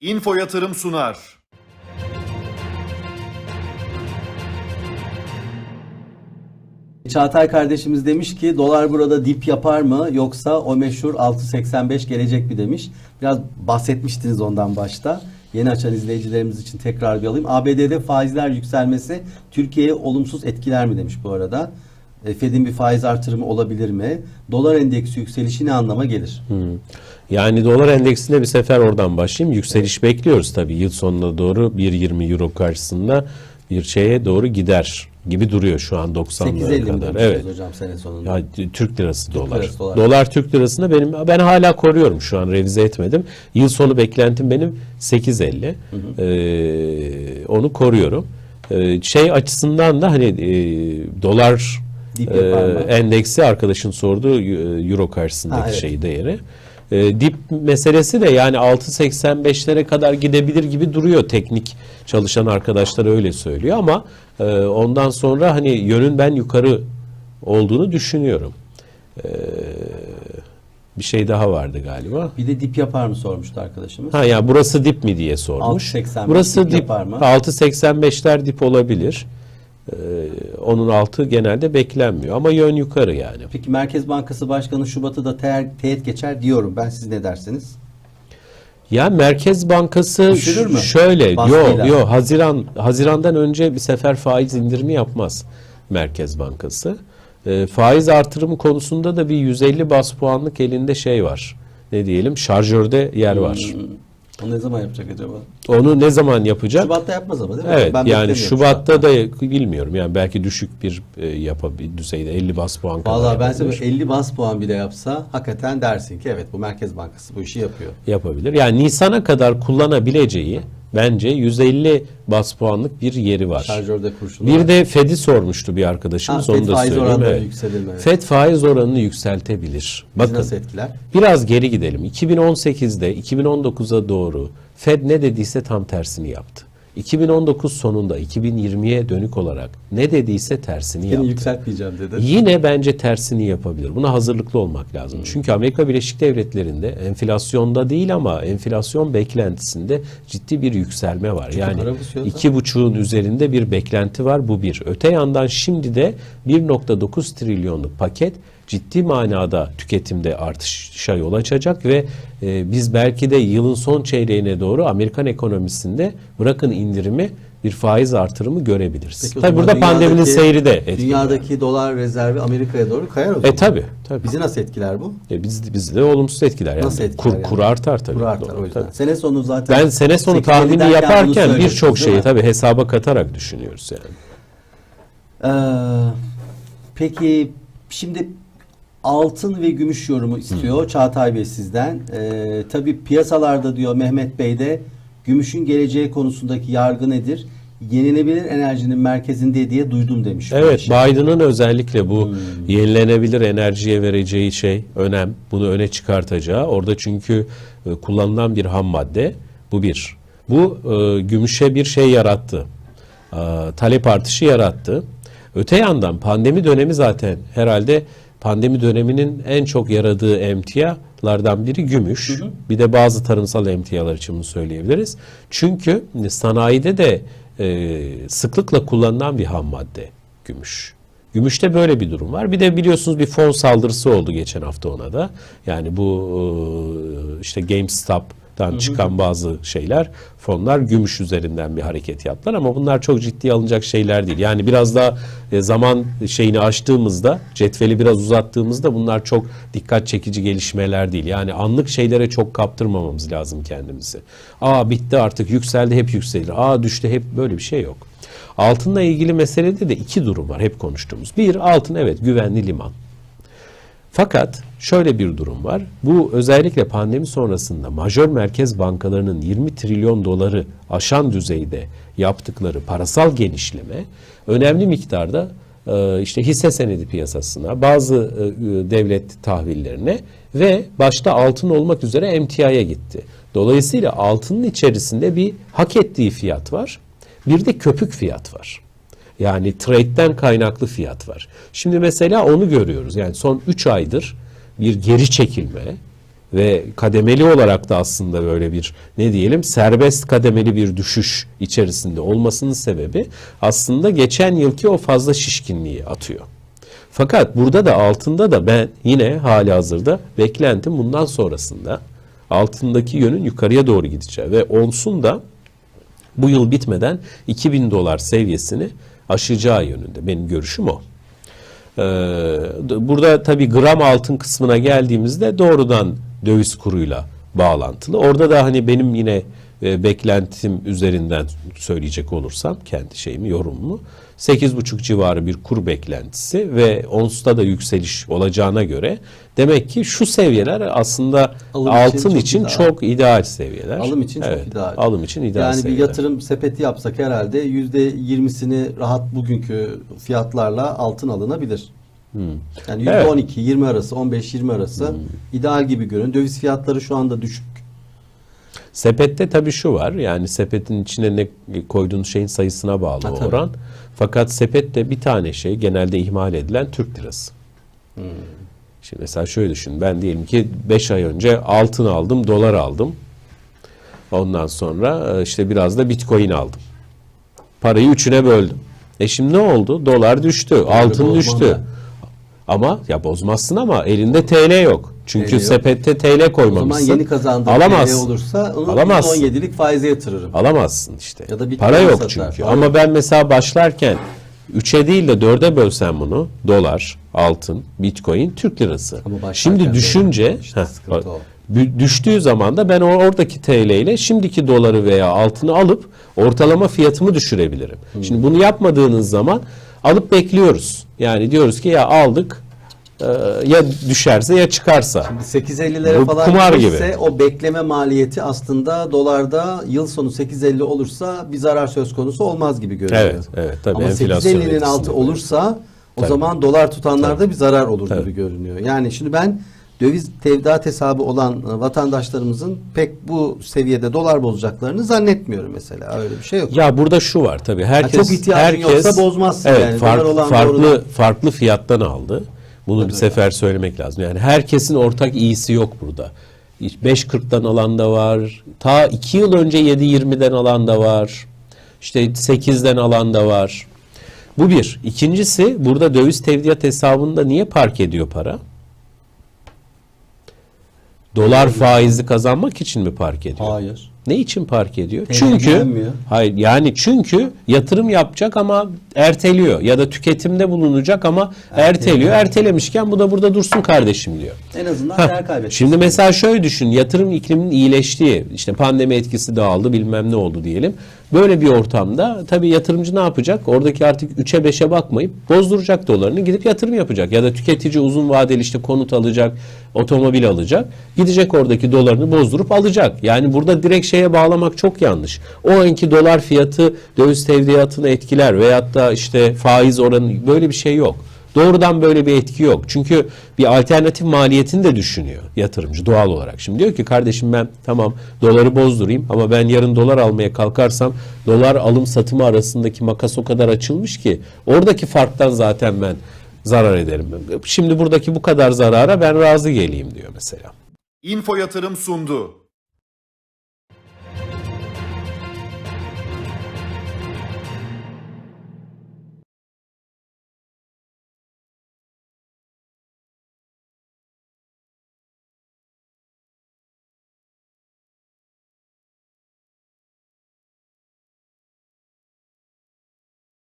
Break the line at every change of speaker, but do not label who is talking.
Info Yatırım sunar.
Çağatay kardeşimiz demiş ki dolar burada dip yapar mı yoksa o meşhur 6.85 gelecek mi demiş. Biraz bahsetmiştiniz ondan başta. Yeni açan izleyicilerimiz için tekrar bir alayım. ABD'de faizler yükselmesi Türkiye'ye olumsuz etkiler mi demiş bu arada. E, Fed'in bir faiz artırımı olabilir mi? Dolar endeksi yükselişi ne anlama gelir?
Yani dolar endeksinde bir sefer oradan başlayayım. Yükseliş bekliyoruz tabii. Yıl sonuna doğru 1.20 euro karşısında bir şeye doğru gider gibi duruyor şu an 90'lara
8.50 mi
kadar. Evet.
hocam sene sonunda?
Ya Türk lirası dolar.
lirası dolar.
dolar. Türk lirasında benim ben hala koruyorum şu an revize etmedim. Yıl sonu beklentim benim 8.50. Ee, onu koruyorum. Ee, şey açısından da hani e, dolar
Dip
e, endeksi arkadaşın sorduğu e, euro karşısındaki
Ha, evet.
şey değeri. E, dip meselesi de yani 6.85'lere kadar gidebilir gibi duruyor teknik çalışan arkadaşlar öyle söylüyor ama e, ondan sonra hani yönün ben yukarı olduğunu düşünüyorum. E, bir şey daha vardı galiba.
Bir de dip yapar mı sormuştu arkadaşımız.
Ha ya burası dip mi diye sormuş.
6.85
burası
dip
dip,
yapar mı?
6.85'ler dip olabilir. E, onun altı genelde beklenmiyor ama yön yukarı yani.
Peki Merkez Bankası Başkanı Şubat'ı da te- teğet geçer diyorum. Ben siz ne dersiniz?
Ya Merkez Bankası
Düşürür mü?
şöyle
Baskıyla.
yo yo Haziran Haziran'dan önce bir sefer faiz indirimi yapmaz Merkez Bankası. Ee, faiz artırımı konusunda da bir 150 bas puanlık elinde şey var. Ne diyelim? Şarjörde yer var.
O ne zaman yapacak acaba?
Onu ne zaman yapacak?
Şubat'ta yapmaz ama değil mi?
Evet yani
beklemiyorum
Şubat'ta da bilmiyorum yani belki düşük bir e, yapa bir düzeyde 50 bas puan kadar
Vallahi ben size
yapabilir.
böyle 50 bas puan bile yapsa hakikaten dersin ki evet bu Merkez Bankası bu işi yapıyor.
yapabilir. Yani Nisan'a kadar kullanabileceği bence 150 bas puanlık bir yeri var.
Şarjörde
Bir
var.
de Fed'i sormuştu bir arkadaşımız
Ha,
onu
Fed
da
faiz
söyleyeyim.
oranları
evet.
Evet.
Fed faiz oranını yükseltebilir.
Bizi
Bakın
nasıl etkiler?
biraz geri gidelim. 2018'de 2019'a doğru Fed ne dediyse tam tersini yaptı. 2019 sonunda 2020'ye dönük olarak ne dediyse tersini
Seni
yaptı.
yükseltmeyeceğim dedi.
Yine bence tersini yapabilir. Buna hazırlıklı olmak lazım. Çünkü Amerika Birleşik Devletleri'nde enflasyonda değil ama enflasyon beklentisinde ciddi bir yükselme var. yani
basıyor da.
iki buçuğun üzerinde bir beklenti var. Bu bir. Öte yandan şimdi de 1.9 trilyonluk paket ciddi manada tüketimde artışa yol açacak ve e, biz belki de yılın son çeyreğine doğru Amerikan ekonomisinde bırakın indirimi bir faiz artırımı görebiliriz.
Peki
Tabii burada pandeminin seyri de etkili.
Dünyadaki dolar rezervi Amerika'ya doğru kayar o zaman.
E tabi tabi.
Bizi nasıl etkiler bu?
E, biz bizi de olumsuz etkiler yani.
Nasıl etkiler
kur,
yani?
kur artar tabii.
Kur artar
Doğru,
o yüzden.
tabii.
Sene sonu zaten.
Ben sene sonu
8.50
tahmini yaparken birçok şeyi
mi?
tabi hesaba katarak düşünüyoruz yani.
Ee, peki şimdi altın ve gümüş yorumu istiyor Çağatay Bey sizden. Ee, tabii piyasalarda diyor Mehmet Bey de gümüşün geleceği konusundaki yargı nedir? Yenilenebilir enerjinin merkezinde diye duydum demiş.
Evet. Biden'ın özellikle bu
Hmm.
yenilenebilir enerjiye vereceği şey önem. Bunu öne çıkartacağı. Orada çünkü e, kullanılan bir ham madde. Bu bir. Bu e, gümüşe bir şey yarattı. E, talep artışı yarattı. Öte yandan pandemi dönemi zaten herhalde pandemi döneminin en çok yaradığı emtialardan biri gümüş. Bir de bazı tarımsal emtialar için bunu söyleyebiliriz. Çünkü sanayide de e, sıklıkla kullanılan bir ham madde gümüş. Gümüşte böyle bir durum var. Bir de biliyorsunuz bir fon saldırısı oldu geçen hafta ona da. Yani bu e, işte GameStop'tan çıkan bazı şeyler, fonlar gümüş üzerinden bir hareket yaptılar ama bunlar çok ciddiye alınacak şeyler değil. Yani biraz daha e, zaman şeyini açtığımızda, cetveli biraz uzattığımızda bunlar çok dikkat çekici gelişmeler değil. Yani anlık şeylere çok kaptırmamamız lazım kendimizi. Aa bitti artık yükseldi hep yükselir. Aa düştü hep böyle bir şey yok. Altınla ilgili meselede de iki durum var hep konuştuğumuz. Bir altın evet güvenli liman. Fakat şöyle bir durum var. Bu özellikle pandemi sonrasında majör merkez bankalarının 20 trilyon doları aşan düzeyde yaptıkları parasal genişleme önemli miktarda e, işte hisse senedi piyasasına, bazı e, devlet tahvillerine ve başta altın olmak üzere emtiaya gitti. Dolayısıyla altının içerisinde bir hak ettiği fiyat var. Bir de köpük fiyat var. Yani trade'den kaynaklı fiyat var. Şimdi mesela onu görüyoruz. Yani son 3 aydır bir geri çekilme ve kademeli olarak da aslında böyle bir ne diyelim serbest kademeli bir düşüş içerisinde olmasının sebebi aslında geçen yılki o fazla şişkinliği atıyor. Fakat burada da altında da ben yine hali hazırda beklentim bundan sonrasında altındaki yönün yukarıya doğru gideceği ve onsun da bu yıl bitmeden 2000 dolar seviyesini aşacağı yönünde. Benim görüşüm o. Ee, burada tabii gram altın kısmına geldiğimizde doğrudan döviz kuruyla bağlantılı. Orada da hani benim yine e, beklentim üzerinden söyleyecek olursam kendi şeyimi yorumumu 8,5 civarı bir kur beklentisi ve onsta da yükseliş olacağına göre demek ki şu seviyeler aslında
Alım için
altın
çok
için
ideal.
çok ideal seviyeler.
Alım için çok
Evet,
ideal.
Alım için ideal
yani bir
seviyeler.
yatırım sepeti yapsak herhalde yüzde yirmisini rahat bugünkü fiyatlarla altın alınabilir. Yani
Evet.
on iki, yirmi arası, on beş, yirmi arası ideal gibi görün. Döviz fiyatları şu anda düşük.
Sepette tabii şu var yani sepetin içine ne koyduğun şeyin sayısına bağlı
Ha, tabii.
oran. Fakat sepette bir tane şey genelde ihmal edilen Türk lirası.
Hmm.
Şimdi mesela şöyle düşün ben diyelim ki 5 ay önce altın aldım dolar aldım. Ondan sonra e, işte biraz da bitcoin aldım. Parayı üçüne böldüm. E şimdi ne oldu? Dolar düştü, altın düştü. Ama ya bozmazsın ama elinde TL yok. Çünkü
TL yok.
sepette TL
O zaman
koymamışsın.
yeni kazandığım
Alamazsın.
TL olursa onu
Alamazsın.
%17'lik faize yatırırım.
Alamazsın işte.
Ya da bir
Para yok
satar.
çünkü.
Para
Ama ben mesela başlarken 3'e değil de 4'e bölsem bunu dolar, altın, bitcoin, Türk lirası. Şimdi düşünce
işte
heh, düştüğü zaman da ben oradaki TL ile şimdiki doları veya altını alıp ortalama fiyatımı düşürebilirim.
Hmm.
Şimdi bunu yapmadığınız zaman alıp bekliyoruz. Yani diyoruz ki ya aldık ya düşerse ya çıkarsa.
8.50'lere
Bu
falan
kumar gibi.
o bekleme maliyeti aslında dolarda yıl sonu 8.50 olursa bir zarar söz konusu olmaz gibi görünüyor.
Evet, evet, tabii,
Ama
enflasyon
8.50'nin
etkisinde
altı olursa o
Tabii.
zaman dolar tutanlarda bir zarar olur
Tabii.
gibi görünüyor. Yani şimdi ben döviz tevdiat hesabı olan e, vatandaşlarımızın pek bu seviyede dolar bozacaklarını zannetmiyorum mesela. Öyle bir şey yok.
Ya burada şu var tabii herkes
çok ihtiyacın
herkes
yoksa bozmazsın
evet,
yani.
fark- farklı
doğrudan.
farklı fiyattan aldı. Bunu bir sefer söylemek lazım. Yani herkesin ortak iyisi yok burada. 5.40'dan alan da var. Ta 2 yıl önce 7.20'den alan da var. İşte 8'den alan da var. Bu bir. İkincisi burada döviz tevdiat hesabında niye park ediyor para? Dolar faizi kazanmak için mi park ediyor?
Hayır.
Ne için park ediyor? Çünkü hayır yani çünkü yatırım yapacak ama erteliyor ya da tüketimde bulunacak ama erteliyor. Ertelemişken bu da burada dursun kardeşim diyor.
En azından
Heh,
değer kaybetmez.
Şimdi mesela şöyle düşün yatırım ikliminin iyileştiği işte pandemi etkisi dağıldı bilmem ne oldu diyelim. Böyle bir ortamda tabii yatırımcı ne yapacak? Oradaki artık 3'e 5'e bakmayıp bozduracak dolarını gidip yatırım yapacak. Ya da tüketici uzun vadeli işte konut alacak, otomobil alacak. Gidecek oradaki dolarını bozdurup alacak. Yani burada direkt şeye bağlamak çok yanlış. O anki dolar fiyatı döviz tevdiatını etkiler veyahut da işte faiz oranı böyle bir şey yok. Doğrudan böyle bir etki yok. Çünkü bir alternatif maliyetini de düşünüyor yatırımcı doğal olarak. Şimdi diyor ki kardeşim ben tamam doları bozdurayım ama ben yarın dolar almaya kalkarsam dolar alım satımı arasındaki makas o kadar açılmış ki oradaki farktan zaten ben zarar ederim. Şimdi buradaki bu kadar zarara ben razı geleyim diyor mesela.
Info Yatırım sundu.